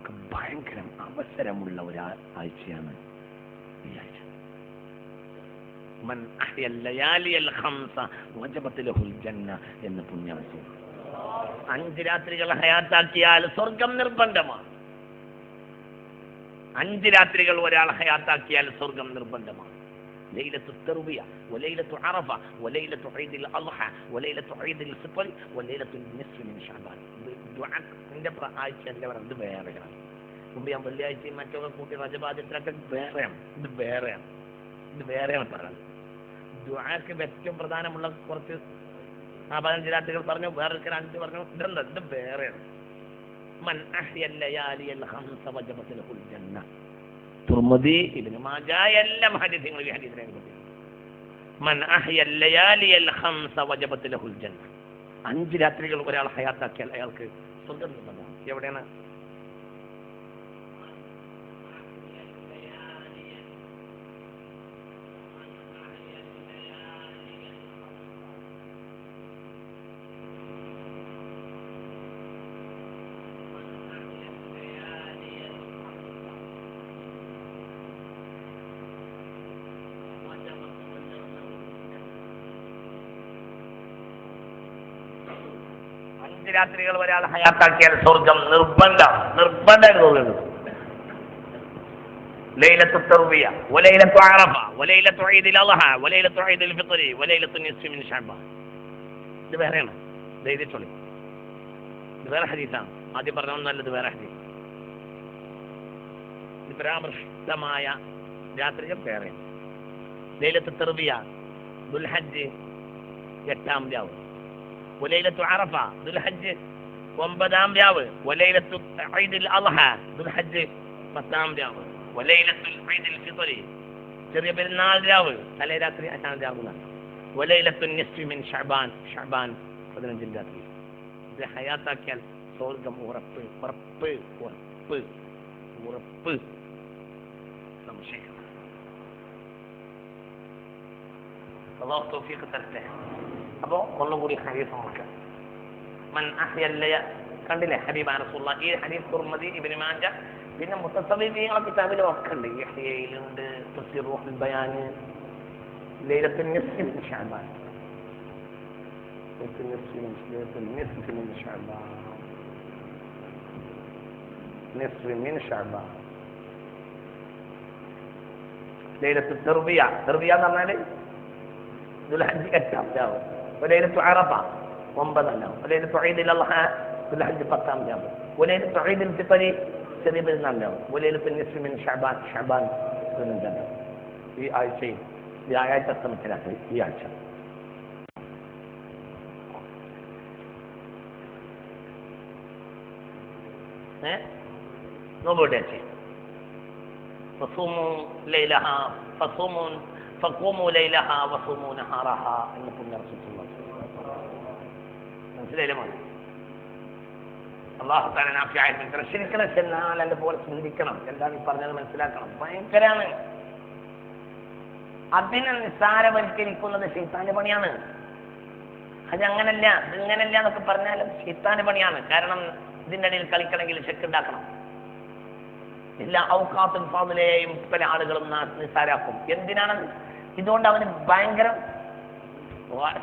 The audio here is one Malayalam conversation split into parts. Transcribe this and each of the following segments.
നമുക്ക് ഭയങ്കര അവസരമുള്ള ഒരു ആഴ്ചയാണ് ഈ ആഴ്ച. എന്ന് പുണ്യവസൂൽ അഞ്ച് രാത്രികൾ ഹയാത്താക്കിയാൽ സ്വർഗം നിർബന്ധമാണ്. അഞ്ച് രാത്രികൾ ഒരാൾ ഹയാത്താക്കിയാൽ സ്വർഗം നിർബന്ധമാണ്. ليلة التربية وليلة عرفة وليلة عيد الأضحى وليلة عيد الفطر وليلة النصف من شعبان ദുആന്റെ ആഴ്ച എന്താ പറയുക ഇത് വേറെയാണ് മുമ്പ് ഞാൻ വെള്ളിയാഴ്ചയും മറ്റൊക്കെ കൂട്ടി റജബാദ്യത്തിലൊക്കെ വേറെയാണ് ഇത് വേറെയാണ് ഇത് വേറെയാണ് പറയുന്നത് ദുആക്ക് ഏറ്റവും പ്രധാനമുള്ള കുറച്ച് ആ പതിനഞ്ച് രാത്രികൾ പറഞ്ഞു വേറെ അഞ്ച് പറഞ്ഞു ഇതെന്താ ഇത് വേറെയാണ് മൻ അഹ്യ ലയാലിയൽ ഖംസ വജബത് ലഹുൽ ജന്ന തുർമുദി ഇബ്നു മാജായ എല്ലാം ഹദീസുകൾ ഈ മൻ അഹ്യൽ ഖംസ ലഹുൽ ജന്ന. അഞ്ച് രാത്രികൾ ഒരാൾ ഹയാത്താക്കിയാൽ അയാൾക്ക് നിർബന്ധമാണ്. എവിടെയാണ്? രാത്രികൾ ഒരാൾ ഹയാത്താക്കിയാൽ സ്വർഗം നിർബന്ധം നിർബന്ധം ليلة التربية وليلة عرفة وليلة عيد الأضحى وليلة عيد الفطر وليلة النصف من شعبان ഇത് വേറെയാണ് ഇത് എഴുതിച്ചോളി ഇത് വേറെ ഹദീസാണ് ആദ്യം പറഞ്ഞ നല്ലത് വേറെ ഹദീസ് ഇത് പരാമർശിതമായ രാത്രികൾ വേറെയാണ് ലൈലത്ത് തെർബിയ ദുൽഹജ്ജ് എട്ടാം രാവ് വലൈലത്തു അറഫ ദുൽഹജ്ജ് ഒമ്പതാം രാവ് വലൈലത്തു ഈദുൽ അദ്ഹ ദുൽഹജ്ജ് പത്താം രാവ് വലൈലത്തുൽ ഈദുൽ ഫിത്ർ ചെറിയ പെരുന്നാൾ രാവ് തലേ രാത്രി അഞ്ചാം രാവ് വലൈലത്തു നിസ്ഫി മിൻ ഷഅബാൻ ഷഅബാൻ പതിനഞ്ചിൻ രാത്രി ഇത് ഹയാത്താക്കിയാൽ സ്വർഗം ഉറപ്പ് ഉറപ്പ് ഉറപ്പ് ഉറപ്പ് സംശയം അള്ളാഹു തൗഫീഖ് തരട്ടെ അപ്പോ ഒന്നുകൂടി ഹദീസ് നോക്കാം മൻ അഹ്യല്ലയ കണ്ടില്ലേ ഹബീബ് റസൂലുള്ള ഈ ഹദീസ് തുർമദി ഇബ്നു മാജ പിന്നെ മുത്തസബീങ്ങളെ കിതാബിലും ഒക്കെ ഉണ്ട് യഹ്യയിലുണ്ട് തഫ്സീറുൽ ബയാൻ ലൈലത്തുൽ നിസ്ഫി മിൻ ശഅബാൻ ലൈലത്തുൽ നിസ്ഫി മിൻ ലൈലത്തുൽ നിസ്ഫി മിൻ ശഅബാൻ നിസ്ഫി മിൻ ശഅബാൻ ലൈലത്തുൽ തർബിയ തർബിയ എന്ന് പറഞ്ഞാൽ ദുൽഹജ്ജ് എട്ടാം രാവ് وليلة عرفة وانبذ له. وليلة عيد الأضحى كل حد بطام له وليلة عيد الفطر سبيب له وليلة النصف من شعبان شعبان سنن له في آيتين في آيات تقسم ثلاثة. في آيات نظر داتي فصوم ليلها فصوم എന്ന് റസൂലുള്ളാഹി മനസ്സിലായില്ലേ മോനെ? അള്ളാഹു താല നാഫിയായിട്ട് ശരിക്കണം ചെന്നാൽ എന്റെ പോലെ ചിന്തിക്കണം. എന്താണ് ഈ പറഞ്ഞത് മനസ്സിലാക്കണം? ഭയങ്കരാണ്. അതിനെ നിസ്സാരവൽക്കരിക്കുന്നത് ശൈത്താന്റെ പണിയാണ്. അത് അങ്ങനല്ല ഇങ്ങനല്ല എന്നൊക്കെ പറഞ്ഞാലും ശൈത്താന്റെ പണിയാണ്. കാരണം ഇതിന്റെ ഇടയിൽ കളിക്കണമെങ്കിൽ ചെക്ക് ഉണ്ടാക്കണം. എല്ലാ ഔക്കാത്തും ഫാദിലെയും പല ആളുകളും നിസ്സാരാക്കും എന്തിനാണ്? ഇതുകൊണ്ട് അവന് ഭയങ്കര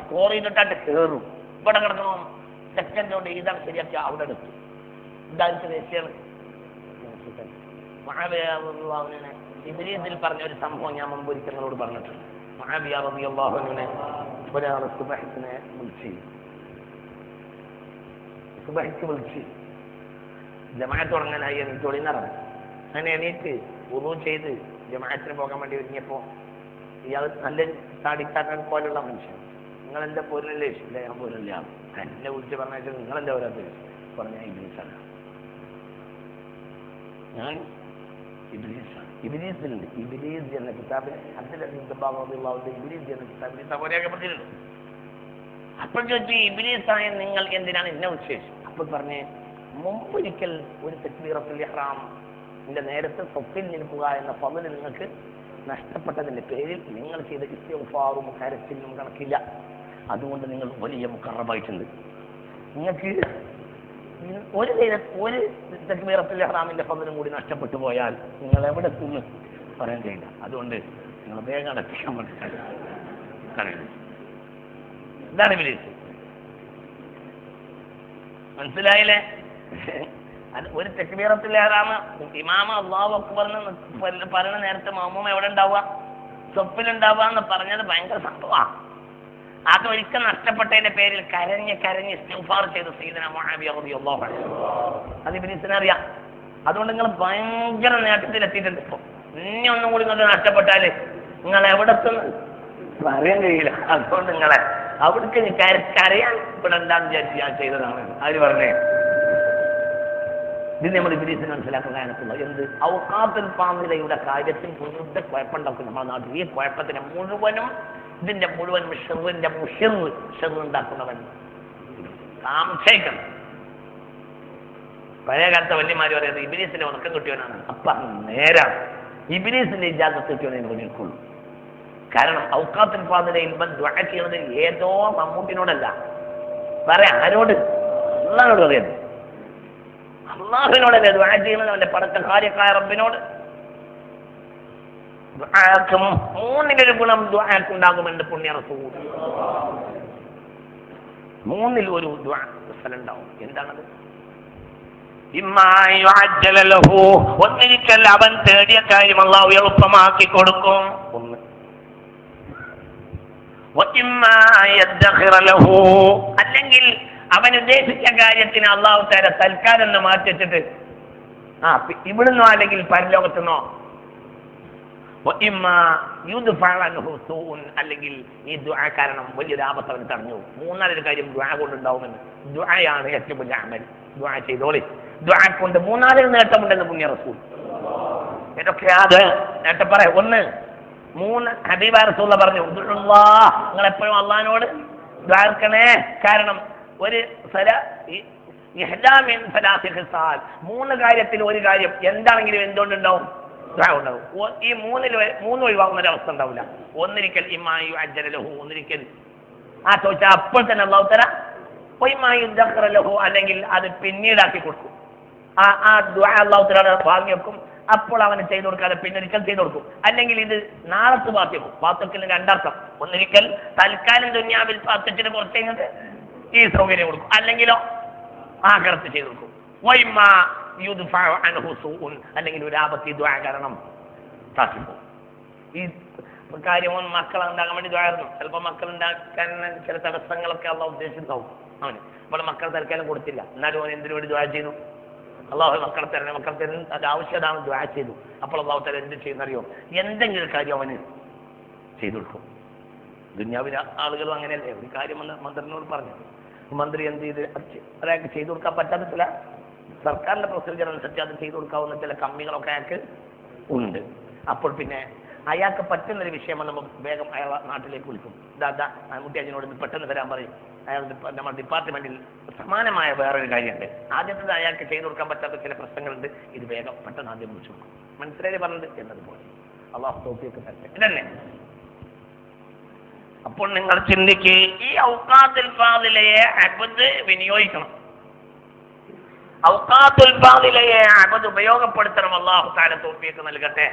സ്കോർ ചെയ്തിട്ടായിട്ട് കയറും ഇവിടെ കിടക്കണോ സെക്കൻഡ് കൊണ്ട് ഇതാണ് ശരിയാക്കി അവിടെ എടുത്തു. ഇബിലീസിൽ പറഞ്ഞ ഒരു സംഭവം ഞാൻ മുമ്പ് ഒരിക്കൽ നിങ്ങളോട് പറഞ്ഞിട്ടുണ്ട്. മഹാബിയ റബി സുബഹത്തിനെ വിളിച്ച്. സുബഹിക്ക് വിളിച്ച്. ജമാ തുടങ്ങാനായി എന്ന് തൊഴിൽ തൊഴിലിറങ്ങി അങ്ങനെ എണീറ്റ് ഒന്നും ചെയ്ത് ജമാഅത്തിന് പോകാൻ വേണ്ടി ഒരുങ്ങിയപ്പോ ഇയാൾ നല്ല താടിക്കാരൻ പോലുള്ള മനുഷ്യൻ. നിങ്ങൾ എന്റെ പോരല്ലേ ഇല്ല ഞാൻ പോരല്ലേ പോരില്ല എന്നെ വിളിച്ച് പറഞ്ഞാൽ നിങ്ങൾ എന്താ പോരാത്ത പറഞ്ഞ ഇബിലീസാണ് ഞാൻ ഇബിലീസാണ് ഇബിലീസിലുണ്ട് ഇബിലീസ് എന്ന കിതാബിൽ അബ്ദുൽ ഇബിലീസ് എന്ന കിതാബിൽ സൗകര്യപ്പെട്ടിട്ടുണ്ട് അപ്പോൾ ചോദിച്ചു ഇബിലീസായ നിങ്ങൾ എന്തിനാണ് എന്നെ വിശേഷം അപ്പോൾ പറഞ്ഞേ മുമ്പൊരിക്കൽ ഒരു തെക്ബീറത്തുൽ ഇഹ്റാം ന്റെ നേരത്തെ സ്വത്തിൽ നിൽക്കുക എന്ന പതിന് നിങ്ങൾക്ക് നഷ്ടപ്പെട്ടതിന്റെ പേരിൽ നിങ്ങൾ ചെയ്ത ഇസ്തിഗ്ഫാറും കരച്ചിലും കണക്കില്ല. അതുകൊണ്ട് നിങ്ങൾ വലിയ മുക്കറബായിട്ടുണ്ട് നിങ്ങൾക്ക് ഒരു ഒരു തക്ബീറത്തുൽ ഹറാമിന്റെ പതിനും കൂടി നഷ്ടപ്പെട്ടു പോയാൽ നിങ്ങൾ എവിടെ എത്തുന്നു പറയാൻ കഴിയില്ല. അതുകൊണ്ട് നിങ്ങൾ വേഗം അടപ്പിക്കാൻ എന്താണ് വിലയിരുത്തുന്നത് മനസ്സിലായില്ലേ? അത് ഒരു തെക്കുബീറത്തിൽ ഏറാമ ഇമാമ അള്ളാഹു അക്ബർ എന്ന് പറ- പറയണ നേരത്തെ മാമൂമ എവിടെ ഉണ്ടാവുക? സ്വപ്പിലുണ്ടാവുക എന്ന് പറഞ്ഞത് ഭയങ്കര സംഭവമാണ് അത് ഒരിക്കൽ നഷ്ടപ്പെട്ടതിന്റെ പേരിൽ കരഞ്ഞ് കരഞ്ഞ് ഇസ്തിഗ്ഫാർ ചെയ്ത് സീതന അൻഹു. അത് ഇബ്ലീസിനെ അറിയാം. അതുകൊണ്ട് നിങ്ങൾ ഭയങ്കര നേട്ടത്തിൽ എത്തിയിട്ടുണ്ട് ഇപ്പൊ. ഇനി ഒന്നും കൂടി നിങ്ങൾക്ക് നഷ്ടപ്പെട്ടാൽ നിങ്ങൾ എവിടെ പറയാൻ കഴിയില്ല. അതുകൊണ്ട് നിങ്ങളെ അവിടേക്ക് കരയാൻ ഇവിടെ പെടണ്ടെന്ന് വിചാരിച്ച് ഞാൻ ചെയ്തതാണ്. അവർ പറഞ്ഞേ? ഇത് നമ്മൾ ഇബിലീസിന് മനസ്സിലാക്കാൻ കാരണത്തുള്ള എന്ത്? ഔക്കാത്തുൽ പാമിലയുടെ കാര്യത്തിൽ മുഴുവൻ കുഴപ്പമുണ്ടാക്കും. നമ്മുടെ നാട്ടിൽ ഈ കുഴപ്പത്തിന് മുഴുവനും ഇതിന്റെ മുഴുവൻ ഷെറിന്റെ മുഷിറ് ഷെറുണ്ടാക്കുന്നവൻ സംശയിക്കണം പഴയ കാലത്തെ വല്യമാര് പറയുന്നത് ഇബിലീസിന്റെ ഉറക്കം കിട്ടിയവനാണ്. അപ്പൊ നേരാണ് ഇബിലീസിന്റെ ഇജാസത്ത് കിട്ടിയവനെ നിൽക്കുള്ളൂ. കാരണം ഔക്കാത്തുൽ പാതിരയിൽ ദ്വഴ ചെയ്യുന്നത് ഏതോ മമ്മൂട്ടിനോടല്ല. പറയാം ആരോട്? അള്ളാനോട് പറയുന്നത് അള്ളാഹുവിനോടല്ലേ ദ്വാ ചെയ്യുന്നത് അവന്റെ പടച്ച കാര്യക്കായ റബ്ബിനോട്. ദുആക്കും മൂന്നിലൊരു ഗുണം ദ്വാക്കുണ്ടാകുമെന്ന് പുണ്യ റസൂൽ മൂന്നിൽ ഒരു ദ്വാ ഉണ്ടാവും എന്താണത്. ഒന്നിരിക്കൽ അവൻ തേടിയ കാര്യം അള്ളാഹു എളുപ്പമാക്കി കൊടുക്കും. ഒന്ന്. അല്ലെങ്കിൽ അവൻ ഉദ്ദേശിച്ച കാര്യത്തിന് അള്ളാഹു താര തൽക്കാലം എന്ന് മാറ്റി വെച്ചിട്ട്. ആ ഇവിടുന്നോ അല്ലെങ്കിൽ പരലോകത്തുനിന്നോ അല്ലെങ്കിൽ ഈ ദുആ കാരണം വലിയൊരു ആപത്ത് അവൻ തടഞ്ഞു. മൂന്നാലൊരു കാര്യം ദുആ കൊണ്ടുണ്ടാവുമെന്ന്. ദുആയാണ് ഏറ്റവും വലിയ അമൽ. ദുആ ചെയ്തോളി. ദുആ കൊണ്ട് മൂന്നാലൊരു നേട്ടമുണ്ടെന്ന് പുണ്യ റസൂൽ. ഇതൊക്കെ അത്? നേട്ടം പറയാം. ഒന്ന് മൂന്ന് ഹബീബ റസൂല പറഞ്ഞു. നിങ്ങൾ എപ്പോഴും അള്ളഹാനോട് ദ്വാർക്കണേ കാരണം ഒരു സല മൂന്ന് കാര്യത്തിൽ ഒരു കാര്യം. എന്താണെങ്കിലും എന്തുകൊണ്ടുണ്ടാവും? ഉണ്ടാവും. ഈ മൂന്നിൽ മൂന്ന് ഒഴിവാകുന്ന ഒരു ഉണ്ടാവില്ല. ഒന്നിരിക്കൽ ഇമായു അജ്ജലഹു ഒന്നിരിക്കൽ. ആ ചോദിച്ചാൽ അപ്പോൾ തന്നെ അള്ളാഹു തര ഒയ്മായു ലഹു അല്ലെങ്കിൽ അത് പിന്നീടാക്കി കൊടുക്കും. ആ ആ അള്ളാഹു തല വാങ്ങി വെക്കും. അപ്പോൾ അവന് ചെയ്തു കൊടുക്കാതെ പിന്നൊരിക്കൽ ചെയ്തു കൊടുക്കും. അല്ലെങ്കിൽ ഇത് നാളത്ത് പാത്തിക്കും പാത്തക്കിന് രണ്ടർത്ഥം. ഒന്നിരിക്കൽ തൽക്കാലം ദുന്യാവിൽ പാത്തച്ചിന് കഴിഞ്ഞിട്ട് ഈ സൗകര്യം കൊടുക്കും. അല്ലെങ്കിലോ ആകർത്ത് ചെയ്തു കൊടുക്കും. അല്ലെങ്കിൽ ഒരു ആപത്തി ദ്വാ കാരണം താത്തിപ്പോകും ഈ കാര്യം മക്കൾ ഉണ്ടാകാൻ വേണ്ടി ദ്വായിരുന്നു ചിലപ്പോൾ മക്കൾ ഉണ്ടാക്കാൻ ചില തടസ്സങ്ങളൊക്കെ അള്ളാഹ് ഉദ്ദേശിച്ചിട്ടുണ്ടാവും. അവന്. അപ്പോൾ മക്കൾ തൽക്കാലം കൊടുത്തില്ല. എന്നാലും അവൻ എന്തിനു വേണ്ടി ദ്വാ ചെയ്തു? അള്ളാഹു മക്കളെ തരണേ. മക്കളെ തരുന്ന അത് ആവശ്യതാണ് ദ്വാ ചെയ്തു. അപ്പോൾ അള്ളാഹു തല എന്ത് ചെയ്യുന്നറിയോ? എന്തെങ്കിലും കാര്യം അവന് ചെയ്തു കൊടുക്കും. ദുന്യാവിലെ ആളുകളും അങ്ങനെയല്ലേ? ഒരു കാര്യം മന്ത്രിനോട് പറഞ്ഞു. മന്ത്രി എന്ത് ചെയ്ത്? അയാൾക്ക് ചെയ്തു കൊടുക്കാൻ പറ്റാത്ത ചില സർക്കാരിന്റെ പ്രൊസീജിയർ അനുസരിച്ച് അത് ചെയ്തു കൊടുക്കാവുന്ന ചില കമ്മികളൊക്കെ അയാൾക്ക് ഉണ്ട്. അപ്പോൾ പിന്നെ അയാൾക്ക് പറ്റുന്ന ഒരു വിഷയം നമ്മൾ വേഗം അയാൾ നാട്ടിലേക്ക് വിളിക്കും. ദാദാ മുട്ടിയാജിനോട് അജിനോട് പെട്ടെന്ന് വരാൻ പറയും. അയാൾ നമ്മുടെ ഡിപ്പാർട്ട്മെന്റിൽ സമാനമായ വേറൊരു കാര്യമുണ്ട്. ആദ്യത്തത് അയാൾക്ക് ചെയ്തു കൊടുക്കാൻ പറ്റാത്ത ചില പ്രശ്നങ്ങളുണ്ട്. ഇത് വേഗം പെട്ടെന്ന് ആദ്യം വിളിച്ചു മനസ്സിലായി പറഞ്ഞത്? എന്നതുപോലെ. അള്ളാഹു തോക്കിയൊക്കെ തരട്ടെ. ഇതന്നെ അപ്പോൾ നിങ്ങൾ ചിന്തിക്കുക ഈ ഔക്കാത്തുൽ ഫാദിലയെ അബദ് വിനിയോഗിക്കണം. ഔക്കാത്തുൽ ഫാദിലയെ അബദ് ഉപയോഗപ്പെടുത്തണം. അള്ളാഹു താല തോപ്പിയൊക്കെ നൽകട്ടെ.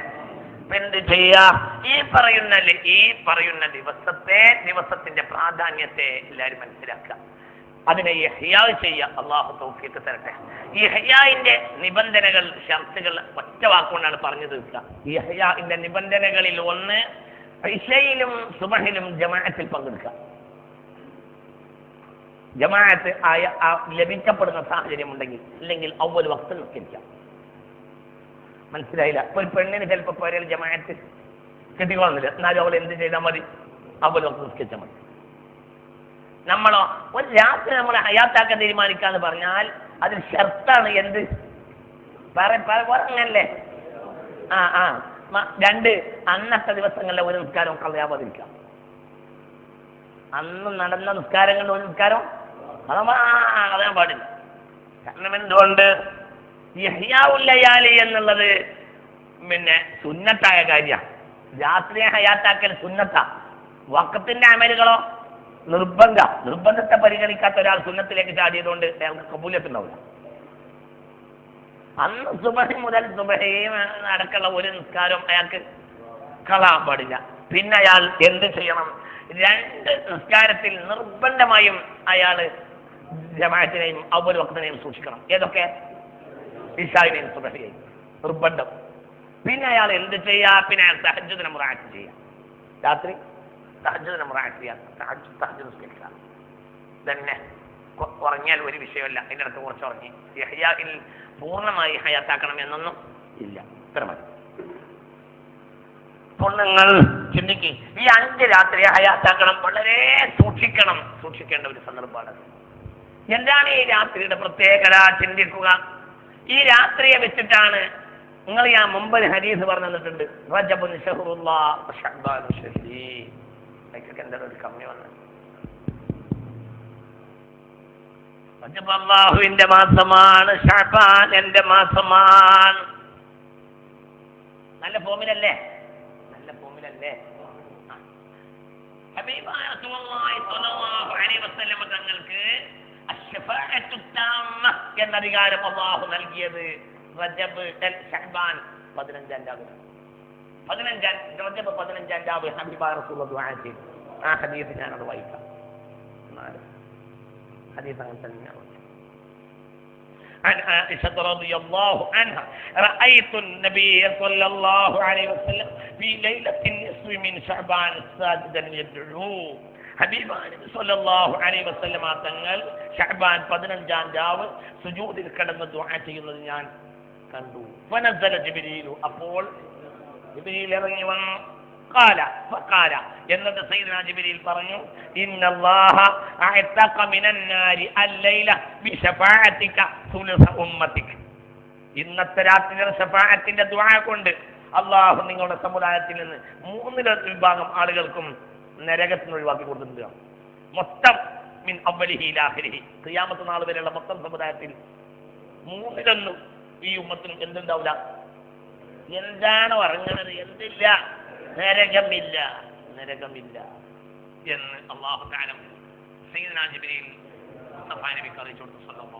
എന്ത് ചെയ്യാ? ഈ പറയുന്ന ഈ പറയുന്ന ദിവസത്തെ ദിവസത്തിന്റെ പ്രാധാന്യത്തെ എല്ലാവരും മനസ്സിലാക്കുക. അതിനെ ഈ ഇഹ്യാ ചെയ്യുക അള്ളാഹു തൗഫീഖ് തരട്ടെ. ഈ ഹയ്യാന്റെ നിബന്ധനകൾ ഷർത്തുകൾ ഒറ്റ വാക്കുകൊണ്ടാണ് പറഞ്ഞു തീർക്കുക ഈ ഹയ്യാന്റെ നിബന്ധനകളിൽ ഒന്ന് ഇഷയിലും സുബഹിലും ജമാഅത്തിൽ പങ്കെടുക്കുക ജമാഅത്ത് ആയ ലഭിക്കപ്പെടുന്ന സാഹചര്യം ഉണ്ടെങ്കിൽ അല്ലെങ്കിൽ അവൽ വക്ത നിസ്കരിക്കാം. മനസ്സിലായില്ല? ഒരു പെണ്ണിന് ചിലപ്പോൾ പോരൽ ജമാഅത്ത് കിട്ടിക്കൊള്ളുന്നില്ല എന്നാലും അവൾ എന്ത് ചെയ്താൽ മതി? അവൽ വക്ത നിസ്കരിച്ചാൽ മതി. നമ്മളോ ഒരു രാത്രി നമ്മൾ ഹയാത്താക്കാൻ തീരുമാനിക്കാന്ന് പറഞ്ഞാൽ അതിൽ ഷർത്താണ് എന്ത്? പറ പറ ആ ആ. രണ്ട് അന്നത്തെ ദിവസങ്ങളിലെ ഒരു നിസ്കാരം കളയാവാതിരിക്കാം അന്ന് നടന്ന നിസ്കാരങ്ങളുടെ ഒരു നിസ്കാരം അത് കളയാൻ പാടില്ല. കാരണം എന്തുകൊണ്ട്? ഹയാവുല്ലയാലി എന്നുള്ളത് പിന്നെ സുന്നത്തായ കാര്യമാണ് രാത്രിയെ ഹയാത്താക്കൽ സുന്നത്ത. വക്കത്തിന്റെ അമലുകളോ നിർബന്ധ. നിർബന്ധത്തെ പരിഗണിക്കാത്ത ഒരാൾ സുന്നത്തിലേക്ക് ചാടിയതുകൊണ്ട് അയാൾക്ക് കബൂലത്ത് ഉണ്ടാവില്ല അന്ന് സുബഹി മുതൽ സുബഹി അടക്കുള്ള ഒരു നിസ്കാരം അയാൾക്ക് കളാൻ പാടില്ല. പിന്നെ അയാൾ എന്ത് ചെയ്യണം? രണ്ട് നിസ്കാരത്തിൽ നിർബന്ധമായും അയാൾ ജമാഅത്തിനെയും അവൽ വക്തനെയും സൂക്ഷിക്കണം. ഏതൊക്കെ? ഇഷായിനെയും സുബഹിയെയും. നിർബന്ധം. പിന്നെ അയാൾ എന്ത് ചെയ്യാ? പിന്നെ അയാൾ തഹജുദിനെ മുറാറ്റ് ചെയ്യാം. രാത്രി തഹജുദിനെ മുറാറ്റ് ചെയ്യാം. തഹജ്ജുദ് നിസ്കരിക്കാം തന്നെ ഉറങ്ങിയാൽ ഒരു വിഷയമല്ല. അതിന്റെ അടുത്ത് കുറച്ച് ഉറങ്ങി. പൂർണമായി ഹയാത്താക്കണം എന്നൊന്നും ഇല്ല. ഇത്ര മതി. അപ്പോൾ നിങ്ങൾ ഈ അഞ്ച് രാത്രി ഹയാത്താക്കണം വളരെ സൂക്ഷിക്കണം. സൂക്ഷിക്കേണ്ട ഒരു സന്ദർഭമാണ് എന്താണ് ഈ രാത്രിയുടെ പ്രത്യേകത? ചിന്തിക്കുക. ഈ രാത്രിയെ വെച്ചിട്ടാണ് നിങ്ങൾ ഞാൻ മുമ്പ് ഹരീസ് പറഞ്ഞു തന്നിട്ടുണ്ട്. എന്തൊരു കമ്മി വന്നത് റജബ് അള്ളാഹുവിന്റെ മാസമാണ് ഷഅബാൻ എന്റെ മാസമാണ്. നല്ല ഫോമിലല്ലേ? നല്ല ഫോമിലല്ലേ? തങ്ങൾക്ക് എന്ന അധികാരം അള്ളാഹു നൽകിയത് റജബ് എൽ ഷഅബാൻ പതിനഞ്ചാം രാവിലെ. പതിനഞ്ചാം റജബ് പതിനഞ്ചാം രാവ് ദുആ ആ ഹദീസ് ഞാനത് വായിക്കാം. حديث عن سلمان عن عائشة رضي الله عنها رأيت النبي صلى الله عليه وسلم في ليلة النصف من شعبان ساجدا يدعو ഹബീബാൻ സല്ലല്ലാഹു അലൈഹി വസല്ലമ തങ്ങൾ ഷഅബാൻ പതിനഞ്ചാം രാവ് സുജൂദിൽ കിടന്ന് ദുആ ചെയ്യുന്നത് ഞാൻ കണ്ടു ഫനസല ജിബ്രീലു അപ്പോൾ ജിബ്രീൽ ഇറങ്ങി വന്നു കാല കാല പറഞ്ഞു ഇന്നല്ലാഹ അഅതഖ മിനന്നാരി ഉമ്മതിക ഇന്നത്തെ രാത്രിന്റെ ദുആ കൊണ്ട് അള്ളാഹു നിങ്ങളുടെ സമുദായത്തിൽ നിന്ന് മൂന്നില വിഭാഗം ആളുകൾക്കും നരകത്തിന് ഒഴിവാക്കി കൊടുത്തിട്ടുണ്ട്. മൊത്തം മിൻ അവലിഹി നാൾ വരെയുള്ള മൊത്തം സമുദായത്തിൽ മൂന്നിലൊന്നും ഈ ഉമ്മത്തിനും എന്തുണ്ടാവില്ല എന്താണ് ഇറങ്ങുന്നത് എന്തില്ല? നരകമില്ല നരകമില്ല എന്ന് അള്ളാഹു താരം സൈദന ജിബിനെയും അറിയിച്ചു കൊടുത്തു സ്വന്തം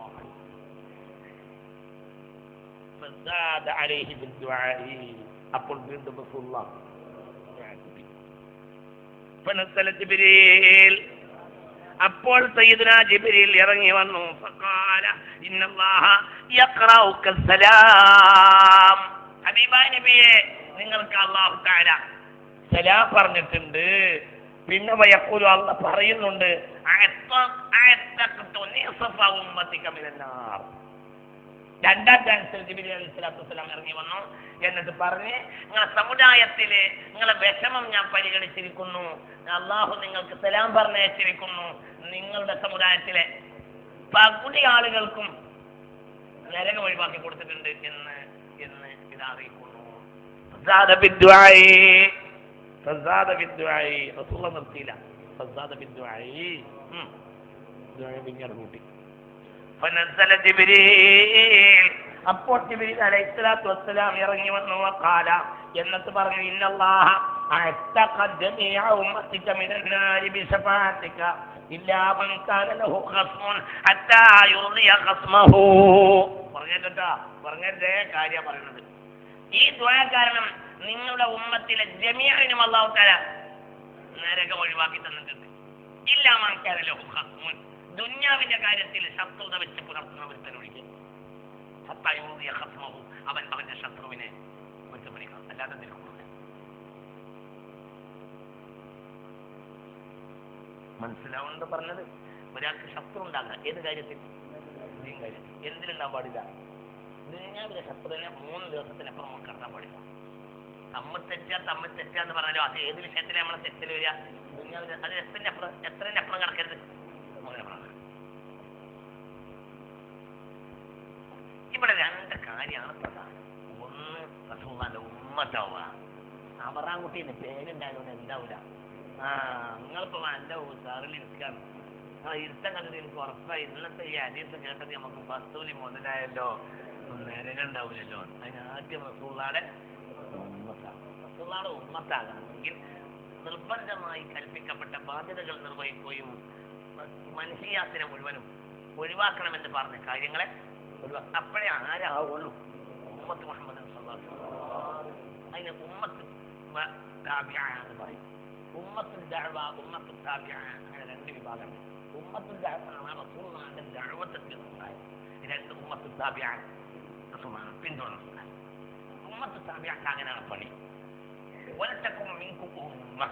അപ്പോൾ വീണ്ടും അപ്പോൾ ജിബ്രീൽ ഇറങ്ങി വന്നു. ഫഖാല ഇന്നല്ലാഹ നിങ്ങൾക്ക് അല്ലാഹു തആല സലാം പറഞ്ഞിട്ടുണ്ട്. പിന്നെ വയഖൂലു അള്ള പറയുന്നുണ്ട് രണ്ടാം ചാൻസിൽ ജിബിലി അലി സ്വലാത്തു വസ്സലാം ഇറങ്ങി വന്നു. എന്നിട്ട് പറഞ്ഞ് നിങ്ങളെ സമുദായത്തിലെ നിങ്ങളെ വിഷമം ഞാൻ പരിഗണിച്ചിരിക്കുന്നു. അള്ളാഹു നിങ്ങൾക്ക് സലാം പറഞ്ഞയച്ചിരിക്കുന്നു. നിങ്ങളുടെ സമുദായത്തിലെ പകുതി ആളുകൾക്കും നരകം ഒഴിവാക്കി കൊടുത്തിട്ടുണ്ട് എന്ന് എന്ന് ഇത് അറിയിക്കുന്നു. റസൂള്ള നിർത്തിയില്ല പിന്നീട് കൂട്ടി. അപ്പോൾ ജിബിരിൽ അലൈഹി സ്വലാത്തു വസ്സലാം ഇറങ്ങി വന്നു. കാല എന്നിട്ട് പറഞ്ഞു ഇന്നല്ലാഹ പറഞ്ഞേട്ടാ പറഞ്ഞേ കാര്യം പറയുന്നത്. ഈ ദ്വാ കാരണം നിങ്ങളുടെ ഉമ്മത്തിലെ ജമീഅനും അള്ളാഹു തല നരകം ഒഴിവാക്കി തന്നിട്ടുണ്ട്. ഇല്ലാ മൻ കാന ലഹു ദുന്യാവിന്റെ കാര്യത്തിൽ ശത്രുത വെച്ച് ഒഴികെ ഒഴിക്കും അവൻ അവന്റെ ശത്രുവിനെ വെച്ചുപിടിക്കണം അല്ലാതെ നിൽക്കൂല മനസ്സിലാവുന്നത് പറഞ്ഞത്? ഒരാൾക്ക് ശത്രു ഉണ്ടാകാം ഏത് കാര്യത്തിൽ? കാര്യത്തിൽ എന്തിനുണ്ടാൻ പാടില്ല? ദുന്യാവിന്റെ ശത്രുവിനെ മൂന്ന് ദിവസത്തിനപ്പുറം കടത്താൻ പാടില്ല. തമ്മിൽ തെറ്റാ തമ്മ തെറ്റാ എന്ന് പറഞ്ഞാലും അത് ഏത് വിഷയത്തിലെ നമ്മളെ തെറ്റിൽ വരിക? അത് എത്രന്റെ അപ്പുറം എത്രന്റെ അപ്പുറം കിടക്കരുത്? ഇവിടെ രണ്ട് കാര്യമാണ് പ്രധാനം. ഒന്ന് റസൂള്ളാന്റെ ഉമ്മത്താവുക അമറാൻകുട്ടീന് പേരുണ്ടായതുകൊണ്ട് എന്താവൂല ആ നിങ്ങളിപ്പോ എന്റെ സാറിൽ ഇരിക്കാണ്. ഇരുത്തം കണ്ടത് എനിക്ക് ഉറപ്പായി. ഇന്നത്തെ ഈ അരീസ് കേട്ടത് നമുക്ക് പത്തൂലി മുതലായല്ലോ. നേരം ഉണ്ടാവില്ലല്ലോ അതിന് ആദ്യം റസൂള്ളാടെ ഉമ്മത്താകും റസൂള്ളാടെ ഉമ്മത്താകണമെങ്കിൽ നിർബന്ധമായി കൽപ്പിക്കപ്പെട്ട ബാധ്യതകൾ നിർവഹിക്കുകയും മനുഷ്യയാത്തിനെ മുഴുവനും ഒഴിവാക്കണമെന്ന് പറഞ്ഞ കാര്യങ്ങളെ അപ്പോഴേ ആരാവുള്ളൂ. ഉമ്മത്ത് മുഹമ്മദ് അതിന് ഉമ്മത്ത് എന്ന് പറയും. ഉമ്മത്തുൽ ദഅവ ഉമ്മത്തുൽ താബിഅ അങ്ങനെ രണ്ട് വിഭാഗങ്ങൾ. ഉമ്മത്തുൽ ദഅവ ആണ് റസൂലുള്ളാഹിന്റെ ദഅവത്തിന്റെ രണ്ട് ഉമ്മത്തുൽ പിന്തുണ റസൂലുള്ളാഹിനെ പിന്തുടർന്നത് ഉമ്മത്തുൽ താബിഅക്ക് അങ്ങനെയാണ് പണി വലത്തക്കും മിൻകും ഉമ്മ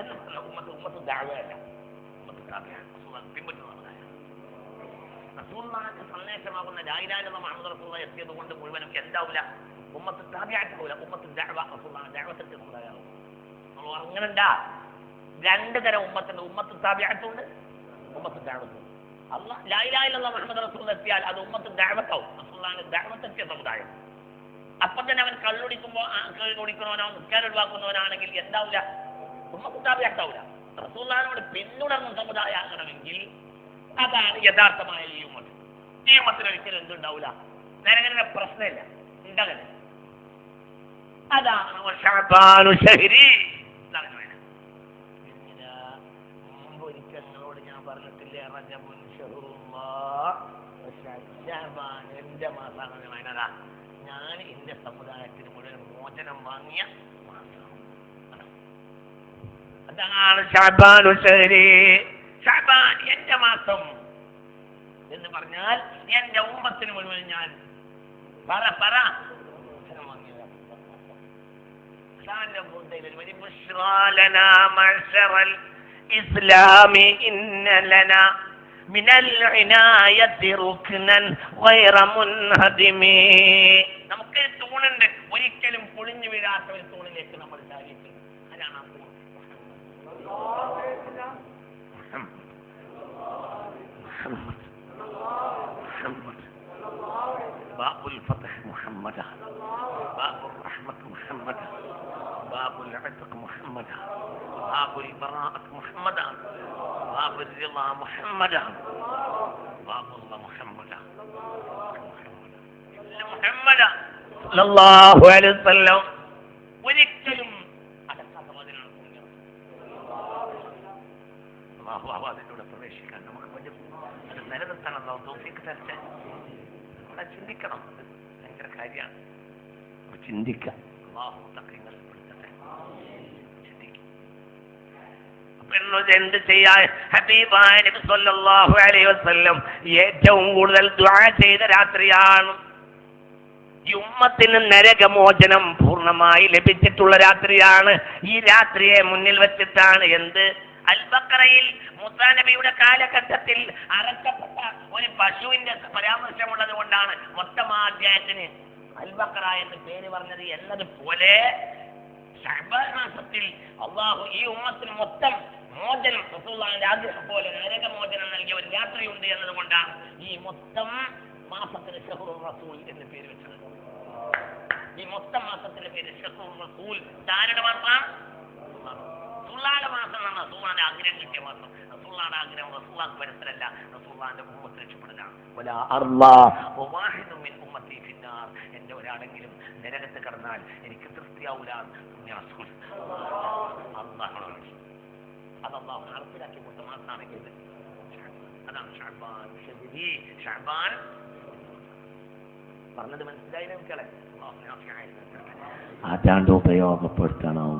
എന്ന് പറഞ്ഞ ഉമ്മത്ത് ഉമ്മത്തുൽ ദഅവയല്ല ഉമ്മത്തുൽ താബിഅ റസൂലുള്ളാഹിനെ പിൻപറ്റുന്നതാണ് റസൂലുള്ളാഹിന്റെ സന്ദേശമാകുന്ന ലായിലാലുള്ള മുഹമ്മദ് റസൂലുള്ള എത്തിയത് കൊണ്ട് മുഴുവനും എന്താവില്ല ഉമ്മത്ത് താബിയായിട്ട് പോകില്ല ഉമ്മത്ത് ദഅവ റസൂലുള്ളാഹിന്റെ ദഅവത്തിന്റെ സമുദായമാകും നമ്മൾ ഉറങ്ങണണ്ട രണ്ട് തരം ഉമ്മത്തുണ്ട്. ഉമ്മത്ത് താബിയായിട്ടുണ്ട് ഉമ്മത്ത് ദഅവത്തുണ്ട് അല്ല ലായിലായിലുള്ള മുഹമ്മദ് റസൂൽ എത്തിയാൽ അത് ഉമ്മത്ത് ദഅവത്താവും റസൂലുള്ളാഹിന്റെ ദഅവത്തെത്തിയ സമുദായം. അപ്പം തന്നെ അവൻ കള്ളുടിക്കുമ്പോ കുടിക്കുന്നവനോ നിസ്കാരം ഒഴിവാക്കുന്നവനാണെങ്കിൽ എന്താവില്ല ഉമ്മത്ത് താബിയായിട്ടാവില്ല റസൂല്ലാനോട് പിന്തുടർന്ന സമുദായമാകണമെങ്കിൽ അതാണ് യഥാർത്ഥമായ ഈ ഉമ്മത്ത് ഈ ഉമ്മത്തിന് ഒരിക്കലും എന്തുണ്ടാവില്ല നരകരുടെ പ്രശ്നമില്ല. ഉണ്ടങ്ങനെ അതാണ് ഞാൻ പറഞ്ഞിട്ടില്ലേ റജബുൻ ഞാൻ എന്റെ സമുദായത്തിന് മുഴുവൻ മോചനം വാങ്ങിയ അതാണ് എന്റെ മാസം എന്ന് പറഞ്ഞാൽ എന്റെ ഉമ്മത്തിന് മുഴുവൻ ഞാൻ പറ പറ ഇസ്ലാമി വാങ്ങിയതാണ് ഷാന്റെ മുന്തയിൽ ഒരു വരി بشرى لنا معشر الإسلام إن لنا من العناية ركنا غير منهدم നമുക്ക് ഒരു തൂണുണ്ട് ഒരിക്കലും പൊളിഞ്ഞു വീഴാത്ത ഒരു തൂണിലേക്ക് നമ്മൾ ചാരിയിട്ട് അതാണ് ആ തൂൺ മുഹമ്മദ് മുഹമ്മദ് باب الفتح محمد باب العتق محمدا. باب البراءة محمدا. باب الرضا محمدا. باب الله محمدا. محمدا. صلى الله عليه وسلم. ونكتلم على هذا الله هو هذا الأولى فريشي كان مخبجة أنا لازم تنا الله توفيق تنسى أنا تنديك أنا تنديك الله تقيم الله എന്ത് ചെയ്യാൻ ഹബീബായ സല്ലല്ലാഹു അലൈഹി വസല്ലം ഏറ്റവും കൂടുതൽ ദുആ ചെയ്ത രാത്രിയാണ്. യുമ്മത്തിന് നരകമോചനം പൂർണമായി ലഭിച്ചിട്ടുള്ള രാത്രിയാണ്. ഈ രാത്രിയെ മുന്നിൽ വെച്ചിട്ടാണ് എന്ത്? അൽബക്കറയിൽ മുസാനബിയുടെ കാലഘട്ടത്തിൽ അറക്കപ്പെട്ട ഒരു പശുവിന്റെ പരാമർശമുള്ളത് കൊണ്ടാണ് മൊത്തമാധ്യായത്തിന് അൽബക്കറ എന്ന് പേര് പറഞ്ഞത് എന്നതുപോലെ ഷഅബാൻ മാസത്തിൽ അള്ളാഹു ഈ ഉമ്മത്തിന് മൊത്തം മോചനം റസൂള്ളാന്റെ ആഗ്രഹം പോലെ നരക മോചനം നൽകിയ ഒരു രാത്രിയുണ്ട് എന്നതുകൊണ്ടാണ് ഈ മൊത്തം മാസത്തിന് ഷഹുർ റസൂൽ എന്ന് പേര് വെച്ചത്. ഈ മൊത്തം മാസത്തിന്റെ പേര് ഷഹുർ റസൂൽ ആരുടെ മാസം റസൂള്ളാന്റെ മാസം എന്നാണ് റസൂള്ളാന്റെ ആഗ്രഹം കിട്ടിയ മാസം. റസൂള്ളാന്റെ ആഗ്രഹം റസൂള്ളാക്ക് പരസ്പരല്ല റസൂള്ളാന്റെ ഉമ്മത്ത് രക്ഷപ്പെടലാണ്. ഒരാളെങ്കിലും നരകത്ത് കടന്നാൽ എനിക്ക് തൃപ്തിയാവൂല അത് അള്ളാഹു അതാണ് പറഞ്ഞത് മനസ്സിലായില്ല മക്കളെ അള്ളാഹു നാഫിയായി അതാണ്ട് ഉപയോഗപ്പെടുത്തണം